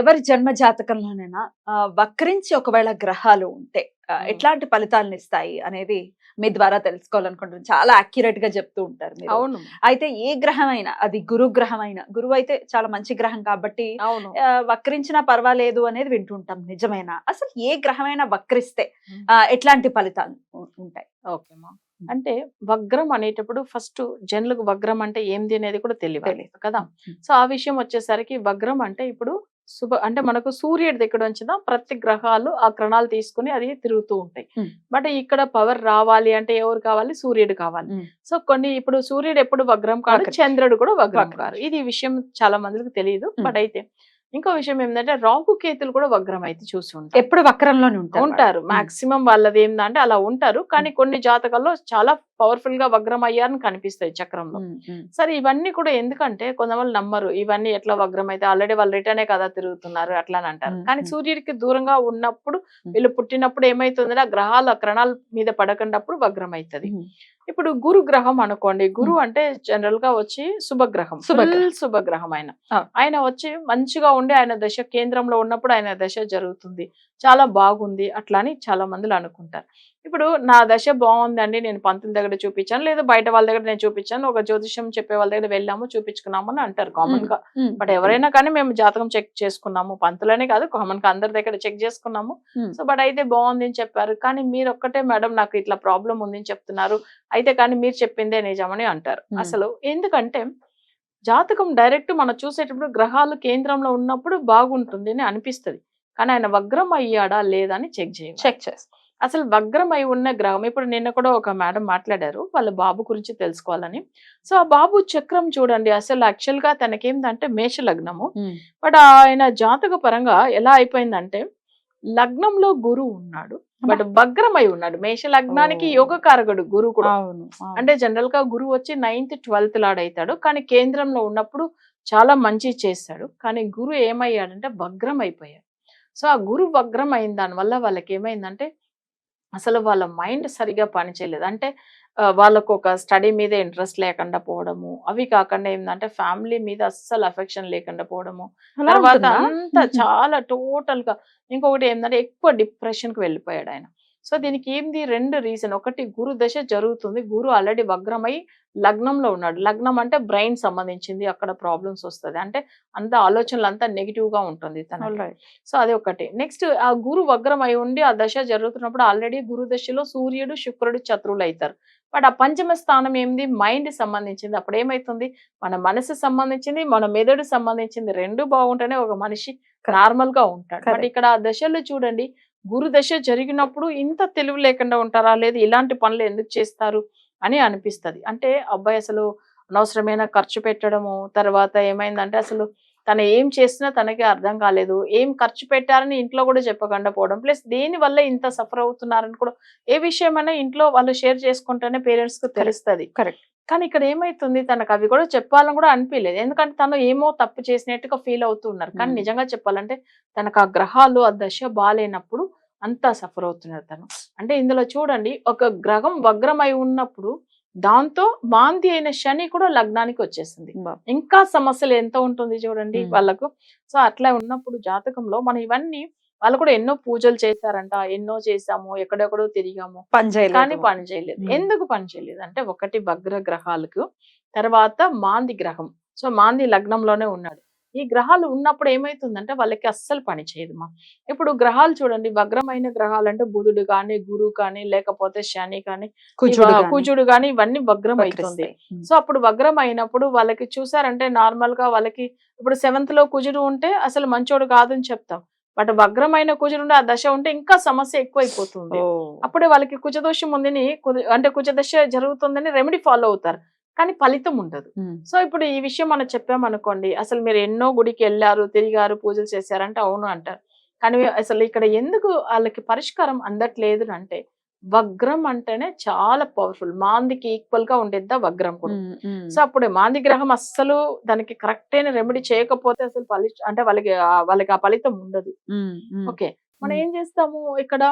ఎవరి జన్మ జాతకంలోనైనా వక్రించి ఒకవేళ గ్రహాలు ఉంటే. ఎట్లాంటి ఫలితాలను ఇస్తాయి అనేది మీ ద్వారా తెలుసుకోవాలనుకుంటున్నాను. చాలా అక్యురేట్గా చెప్తూ ఉంటారు మీరు. అవును. అయితే ఏ గ్రహం అయినా అది గురు గ్రహం అయినా గురువు అయితే చాలా మంచి గ్రహం కాబట్టి అవును. వక్రించినా పర్వాలేదు అనేది వింటుంటాం నిజమేనా? అసలు ఏ గ్రహమైనా వక్రిస్తే ఎట్లాంటి ఫలితాలు ఉంటాయి? ఓకే అమ్మా. అంటే వగ్రం అనేటప్పుడు ఫస్ట్ జనులకు వగ్రం అంటే ఏంది అనేది కూడా తెలియాలి. కదా. సో ఆ విషయం వచ్చేసరికి వగ్రం అంటే ఇప్పుడు శుభ అంటే మనకు సూర్యుడి దగ్గర వచ్చిన ప్రతి గ్రహాలు ఆ క్రణాలు తీసుకుని అది తిరుగుతూ ఉంటాయి. బట్ ఇక్కడ పవర్ రావాలి అంటే ఎవరు కావాలి సూర్యుడు కావాలి. సో కొన్ని ఇప్పుడు సూర్యుడు ఎప్పుడు వగ్రం కాదు. చంద్రుడు కూడా వగ్రం. కాదు ఇది విషయం చాలా మందికి తెలియదు. బట్ అయితే ఇంకో విషయం ఏంటంటే రాహు కేతులు కూడా వగ్రం అయితే చూసి ఉంటారు. ఎప్పుడు వక్రంలోనే ఉంటారు ఉంటారు. మాక్సిమం వాళ్ళది ఏందంటే అలా ఉంటారు. కానీ కొన్ని జాతకాల్లో చాలా పవర్ఫుల్గా వగ్రం అయ్యారని కనిపిస్తాయి చక్రంలో. సరే ఇవన్నీ కూడా ఎందుకంటే కొంతమంది నమ్మరు ఇవన్నీ ఎట్లా వగ్రం అయితే ఆల్రెడీ వాళ్ళు రిటర్నే కదా తిరుగుతున్నారు అట్లా అని అంటారు. కానీ. సూర్యుడికి దూరంగా ఉన్నప్పుడు వీళ్ళు పుట్టినప్పుడు ఏమైతుందంటే ఆ గ్రహాలు క్రణాల మీద పడకున్నప్పుడు వగ్రం అవుతుంది. ఇప్పుడు గురు గ్రహం అనుకోండి గురు అంటే జనరల్గా వచ్చి శుభగ్రహం శుభగ్రహం. ఆయన. ఆయన వచ్చి మంచిగా ఉండి ఆయన దశ కేంద్రంలో ఉన్నప్పుడు ఆయన దశ జరుగుతుంది చాలా బాగుంది అట్లా అని చాలా మందిలో అనుకుంటారు ఇప్పుడు నా దశ బాగుందండి నేను పంతుల దగ్గర చూపించాను లేదా బయట వాళ్ళ దగ్గర నేను చూపించాను ఒక జ్యోతిషం చెప్పే వాళ్ళ దగ్గర వెళ్ళాము చూపించుకున్నాము అని అంటారు కామన్గా. బట్ ఎవరైనా కానీ మేము జాతకం చెక్ చేసుకున్నాము పంతులనే కాదు కామన్గా అందరి దగ్గర చెక్ చేసుకున్నాము. సో బట్ అయితే బాగుంది అని చెప్పారు. కానీ మీరు ఒక్కటే మేడం నాకు ఇట్లా ప్రాబ్లం ఉంది అని చెప్తున్నారు. అయితే కానీ మీరు చెప్పిందే నిజమని అంటారు. అసలు ఎందుకంటే జాతకం డైరెక్ట్ మనం చూసేటప్పుడు గ్రహాలు కేంద్రంలో ఉన్నప్పుడు బాగుంటుంది అని అనిపిస్తుంది. కానీ ఆయన వగ్రం అయ్యాడా లేదా అని చెక్ చేయాలి. చెక్ చేస్తాం అసలు వగ్రం అయి ఉన్న గ్రహం ఇప్పుడు నిన్న కూడా ఒక మేడం మాట్లాడారు వాళ్ళ బాబు గురించి తెలుసుకోవాలని సో ఆ బాబు చక్రం చూడండి అసలు యాక్చువల్గా తనకేందంటే మేష లగ్నము. బట్ ఆయన జాతక పరంగా ఎలా అయిపోయిందంటే లగ్నంలో గురువు ఉన్నాడు బట్ వగ్రం అయి ఉన్నాడు మేష లగ్నానికి ఓ. యోగకారకుడు గురువు కూడా. అంటే జనరల్గా గురువు వచ్చి నైన్త్ ట్వెల్త్ లాడైతాడు కానీ కేంద్రంలో ఉన్నప్పుడు చాలా మంచి చేస్తాడు కానీ గురు ఏమయ్యాడంటే వగ్రం అయిపోయాడు సో ఆ గురు వగ్రం అయిన దానివల్ల వాళ్ళకి ఏమైందంటే అసలు వాళ్ళ మైండ్ సరిగా పనిచేయలేదు అంటే వాళ్ళకు ఒక స్టడీ మీద ఇంట్రెస్ట్ లేకుండా పోవడము అవి కాకుండా ఏంటంటే ఫ్యామిలీ మీద అస్సలు అఫెక్షన్ లేకుండా పోవడము తర్వాత? అంత. చాలా టోటల్గా ఇంకొకటి ఏంటంటే ఎక్కువ డిప్రెషన్కి వెళ్ళిపోయాడు ఆయన సో దీనికి ఏంది రెండు రీజన్. ఒకటి గురు దశ జరుగుతుంది. గురు ఆల్రెడీ వగ్రమై లగ్నంలో ఉన్నాడు. లగ్నం అంటే బ్రెయిన్ సంబంధించింది అక్కడ ప్రాబ్లమ్స్ వస్తుంది. అంటే అంత ఆలోచనలు అంతా నెగిటివ్గా ఉంటుంది Alright. సో అది ఒకటి. నెక్స్ట్ ఆ గురు వగ్రం అయి ఉండి ఆ దశ జరుగుతున్నప్పుడు ఆల్రెడీ గురు దశలో సూర్యుడు శుక్రుడు శత్రువులు అవుతారు బట్ ఆ పంచమ స్థానం ఏంది? మైండ్ సంబంధించింది. అప్పుడు ఏమైతుంది? మన మనసు సంబంధించింది మన మెదడు సంబంధించింది రెండు బాగుంటేనే ఒక మనిషి నార్మల్గా ఉంటాడు. బట్. ఇక్కడ ఆ దశలో చూడండి. గురు దశ జరిగినప్పుడు ఇంత తెలివి లేకుండా ఉంటారా? లేదు ఇలాంటి పనులు ఎందుకు చేస్తారు? అని అనిపిస్తది. అంటే అబ్బాయి అసలు అనవసరమైన ఖర్చు పెట్టడము తర్వాత ఏమైందంటే అసలు తను ఏం చేసినా తనకి అర్థం కాలేదు. ఏం ఖర్చు పెట్టారని ఇంట్లో కూడా చెప్పకుండా పోవడం. ప్లస్ దేని వల్ల ఇంత సఫర్ అవుతున్నారని కూడా ఏ విషయమైనా ఇంట్లో వాళ్ళు షేర్ చేసుకుంటేనే పేరెంట్స్కు తెలుస్తుంది. Correct. కానీ ఇక్కడ ఏమైతుంది తనకు అవి కూడా చెప్పాలని కూడా అనిపించలేదు ఎందుకంటే తను ఏమో తప్పు చేసినట్టుగా ఫీల్ అవుతున్నారు కానీ. నిజంగా చెప్పాలంటే తనకు ఆ గ్రహాలు ఆ దశ బాగాలేనప్పుడు అంతా సఫర్ అవుతున్నారు తను అంటే ఇందులో చూడండి ఒక గ్రహం వగ్రమై ఉన్నప్పుడు దాంతో మాంది అయిన శని కూడా లగ్నానికి వచ్చేసింది. ఇంకా సమస్యలు ఎంత ఉంటుంది చూడండి. వాళ్ళకు సో అట్లా ఉన్నప్పుడు జాతకంలో మనం ఇవన్నీ వాళ్ళు కూడా ఎన్నో పూజలు చేశారంట ఎన్నో చేసాము ఎక్కడెక్కడో తిరిగాము. పని చేయలేదు. కానీ పని చేయలేదు. ఎందుకు పని చేయలేదు అంటే ఒకటి వగ్ర గ్రహాలకు తర్వాత మాంది గ్రహం. సో మాంది లగ్నంలోనే ఉన్నాడు. ఈ గ్రహాలు ఉన్నప్పుడు ఏమైతుందంటే వాళ్ళకి అస్సలు పని చేయదు మా. ఇప్పుడు గ్రహాలు చూడండి వగ్రమైన గ్రహాలు అంటే బుధుడు కానీ గురువు కానీ లేకపోతే శని కానీ కుజుడు కానీ. ఇవన్నీ వగ్రం అవుతుంది. సో అప్పుడు వగ్రం అయినప్పుడు వాళ్ళకి చూసారంటే నార్మల్గా వాళ్ళకి ఇప్పుడు సెవెంత్లో కుజుడు ఉంటే అసలు మంచోడు కాదని చెప్తాం. బట్ వగ్రమైన కుజుడు ఉంటే ఆ దశ ఉంటే ఇంకా సమస్య ఎక్కువైపోతుంది. అప్పుడే వాళ్ళకి కుజదోషం ఉందని కుజ- అంటే కుజదశ జరుగుతుందని రెమెడీ ఫాలో అవుతారు. కానీ ఫలితం ఉండదు. సో ఇప్పుడు ఈ విషయం మనం చెప్పామనుకోండి అసలు మీరు ఎన్నో గుడికి వెళ్ళారు తిరిగారు పూజలు చేశారంటే అవును అంటారు. కానీ అసలు ఇక్కడ ఎందుకు వాళ్ళకి పరిష్కారం అందట్లేదు అంటే వగ్రం అంటేనే చాలా పవర్ఫుల్ మాందికి ఈక్వల్గా ఉండేద్దా వగ్రం కూడా. సో అప్పుడు మాంది గ్రహం అస్సలు దానికి కరెక్ట్ అయిన రెమెడీ చేయకపోతే అసలు ఫలి అంటే వాళ్ళకి వాళ్ళకి ఆ ఫలితం ఉండదు. ఓకే. మనం ఏం చేస్తాము ఇక్కడ?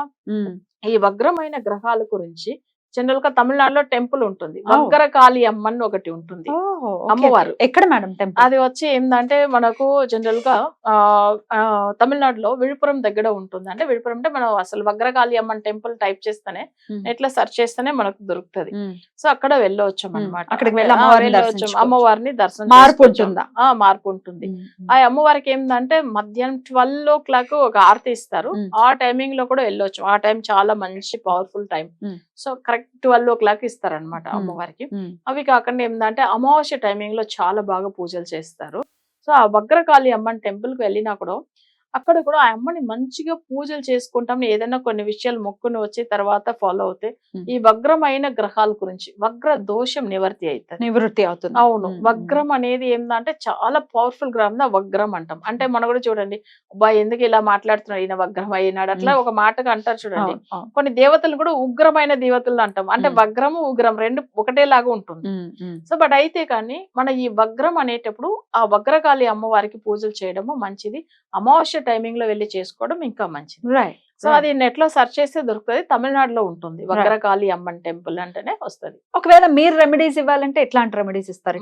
ఈ వగ్రమైన గ్రహాల గురించి జనరల్గా తమిళనాడులో టెంపుల్ ఉంటుంది. వగ్గరకాళి అమ్మని ఒకటి ఉంటుంది. అమ్మవారు. ఎక్కడ మేడం టెంపుల్? అది వచ్చి ఏంటంటే మనకు జనరల్గా తమిళనాడులో విడుపురం దగ్గర ఉంటుంది. అంటే విడుపురం అంటే మనం అసలు వగ్రకాళి అమ్మని టెంపుల్ టైప్ చేస్తేనే ఎట్లా సర్చ్ సెర్చ్ చేస్తేనే మనకు దొరుకుతుంది. సో అక్కడ వెళ్ళవచ్చు అనమాట అమ్మవారిని దర్శనం మార్పు ఉంటుందా? మార్పు ఉంటుంది. ఆ అమ్మవారికి ఏంటంటే మధ్యాహ్నం ట్వెల్వ్ ఓ క్లాక్ ఒక ఆర్తి ఇస్తారు. ఆ టైమింగ్లో కూడా వెళ్ళవచ్చు ఆ టైం చాలా మంచి powerful time so correct twelve o'clock ఇస్తారు అనమాట మ్మ్. అమ్మవారికి అవి కాకుండా ఏంటంటే అమావాస్య టైమింగ్లో చాలా బాగా పూజలు చేస్తారు. సో ఆ వగ్రకాళి అమ్మని టెంపుల్కి వెళ్ళినా కూడా అక్కడ కూడా ఆ అమ్మని మంచిగా పూజలు చేసుకుంటాం. ఏదైనా కొన్ని విషయాలు మొక్కుని వచ్చి తర్వాత ఫాలో అవుతే మ్మ్. ఈ వగ్రమైన గ్రహాల గురించి వగ్ర దోషం నివర్తి అవుతుంది నివృత్తి అవుతుంది. అవును. వగ్రం అనేది ఏంటంటే చాలా పవర్ఫుల్ గ్రహం దా వగ్రం అంటాం. అంటే మనం కూడా చూడండి అబ్బాయి ఎందుకు ఇలా మాట్లాడుతున్నాడు ఈయన వగ్రం అయినాడు. అట్లా ఒక మాటగా అంటారు చూడండి. కొన్ని దేవతలు కూడా ఉగ్రమైన దేవతలు అంటాం. అంటే. వగ్రము ఉగ్రం రెండు ఒకటేలాగా ఉంటుంది. సో బట్ అయితే కానీ మన ఈ వగ్రం అనేటప్పుడు ఆ వగ్రకాళి అమ్మవారికి పూజలు చేయడము మంచిది. అమావాస్య టైమింగ్లో వెళ్ళి చేసుకోవడం ఇంకా మంచిది. రైట్ సో అది నెట్లో సెర్చ్ చేస్తే దొరుకుతుంది. తమిళనాడులో ఉంటుంది. వగ్రకాళి అమ్మన్ టెంపుల్ అంటేనే వస్తది. ఒకవేళ మీరు రెమెడీస్ ఇవ్వాలంటే ఎట్లాంటి రెమెడీస్ ఇస్తారు?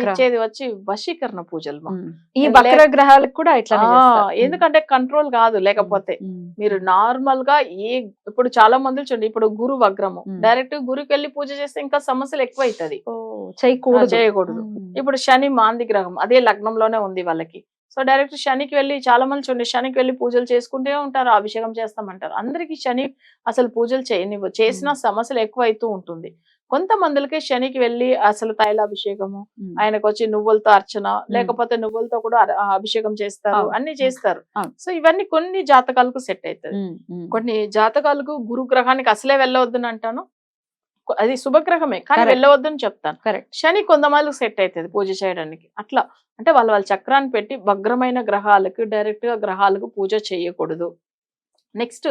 ఇచ్చేది వచ్చి వశీకరణ పూజలు. ఉమ్. ఈ వక్ర గ్రహాలకు కూడా ఇట్లా ఆ, ఎందుకంటే కంట్రోల్ కాదు. లేకపోతే మీరు నార్మల్గా ఏ ఇప్పుడు చాలా మంది చూడండి. ఇప్పుడు గురు వగ్రము. డైరెక్ట్ గురుకి వెళ్ళి పూజ చేస్తే ఇంకా సమస్యలు ఎక్కువ అవుతుంది చేయకూడదు. చేయకూడదు. ఇప్పుడు శని మాంది గ్రహం. అదే లగ్నంలోనే ఉంది వాళ్ళకి. సో డైరెక్ట్ శనికి వెళ్ళి చాలా మంది చూడండి శనికి వెళ్ళి పూజలు చేసుకుంటే ఉంటారు అభిషేకం చేస్తామంటారు. అందరికి శని అసలు పూజలు చేయనివ్వ చేసిన సమస్యలు ఎక్కువ అవుతూ ఉంటుంది. కొంతమందికి శనికి వెళ్ళి అసలు తైలాభిషేకము. ఆయనకు వచ్చి నువ్వులతో అర్చన లేకపోతే నువ్వులతో కూడా అభిషేకం చేస్తారు. అన్ని చేస్తారు. సో ఇవన్నీ కొన్ని జాతకాలకు సెట్ అవుతుంది. కొన్ని జాతకాలకు గురు గ్రహానికి అసలే వెళ్ళవద్దని అంటాను అది శుభగ్రహమే. కానీ. వెళ్ళవద్దని చెప్తాను. Correct. శని కొంతమందికి సెట్ అవుతుంది పూజ చేయడానికి. అట్లా. అంటే వాళ్ళు వాళ్ళ చక్రాన్ని పెట్టి భగ్రమైన గ్రహాలకు డైరెక్ట్గా గ్రహాలకు పూజ చేయకూడదు. నెక్స్ట్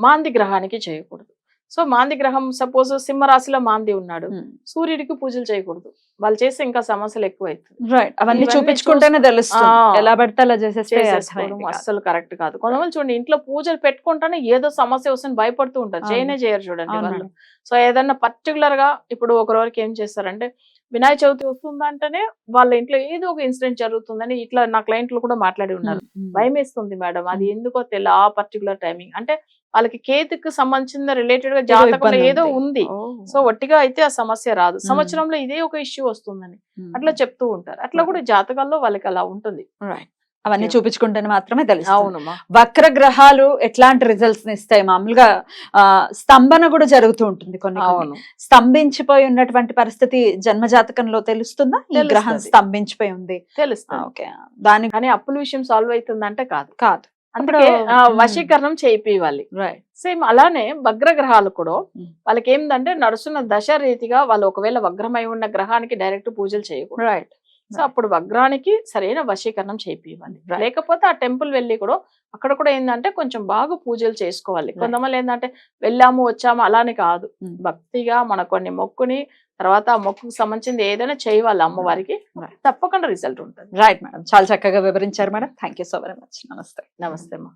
మాంది గ్రహానికి చేయకూడదు. సో మాంది గ్రహం సపోజ్ సింహరాశిలో మాంది ఉన్నాడు ఉమ్. సూర్యుడికి పూజలు చేయకూడదు వాళ్ళు చేస్తే ఇంకా సమస్యలు ఎక్కువ అవుతుంది రైట్ అవన్నీ చూపించుకుంటేనే తెలుస్తుంది. ఎలా పడితే అలా చేసేస్తే. అస్సలు కరెక్ట్ కాదు కొంతమంది చూడండి ఇంట్లో పూజలు పెట్టుకుంటానే ఏదో సమస్య వస్తుంది భయపడుతూ ఉంటారు. చేయనే చేయరు చూడండి వాళ్ళు. సో ఏదన్నా పర్టికులర్గా ఇప్పుడు ఒకరికి ఏం చేస్తారంటే వినాయక చవితి వస్తుందంటేనే వాళ్ళ ఇంట్లో ఏదో ఒక ఇన్సిడెంట్ జరుగుతుందని ఇట్లా నా క్లయింట్లు కూడా మాట్లాడి ఉన్నారు. భయం వేస్తుంది మేడం. అది ఎందుకో తెలియదు ఆ పర్టికులర్ టైమింగ్ అంటే వాళ్ళకి కేతుకు సంబంధించిన రిలేటెడ్గా జాతకంలో ఏదో ఉంది. సో ఒట్టిగా అయితే ఆ సమస్య రాదు. సంవత్సరంలో ఇదే ఒక ఇష్యూ వస్తుందని. అట్లా చెప్తూ ఉంటారు. అట్లా కూడా జాతకాల్లో వాళ్ళకి అలా ఉంటుంది. అవన్నీ. చూపించుకుంటేనే మాత్రమే తెలుస్తుంది. అవునమ్మా. వక్ర గ్రహాలు ఎట్లాంటి రిజల్ట్స్ ఇస్తాయి? మామూలుగా ఆ, స్తంభన కూడా జరుగుతూ ఉంటుంది కొన్ని. అవును. స్తంభించిపోయి ఉన్నటువంటి పరిస్థితి జన్మ జాతకంలో తెలుస్తుందా? ఈ. గ్రహం స్తంభించిపోయి ఉంది. తెలుస్తుంది. ఓకే. దాని కానీ అప్పుల విషయం సాల్వ్ అవుతుందంటే కాదు. కాదు. అందుకే. వశీకరణం చేయిపివ్వాలి రైట్ సేమ్ అలానే వగ్ర గ్రహాలు కూడా. వాళ్ళకి ఏంటంటే నడుస్తున్న దశ రీతిగా వాళ్ళు ఒకవేళ వగ్రమై ఉన్న గ్రహానికి డైరెక్ట్ పూజలు చేయకూడదు. రైట్ సో అప్పుడు వగ్రానికి సరైన వశీకరణం చేపివ్వాలి Right. లేకపోతే ఆ టెంపుల్ వెళ్ళి కూడా అక్కడ కూడా ఏంటంటే కొంచెం బాగా పూజలు చేసుకోవాలి. కొంతమంది ఏంటంటే వెళ్ళాము వచ్చాము అలానే కాదు. Mm. భక్తిగా మన కొన్ని మొక్కుని తర్వాత ఆ మొక్కుకు సంబంధించింది ఏదైనా చేయవాలి అమ్మవారికి. Right. తప్పకుండా రిజల్ట్ ఉంటుంది. రైట్ మేడం చాలా చక్కగా వివరించారు madam thank you so very much నమస్తే నమస్తే అమ్మా.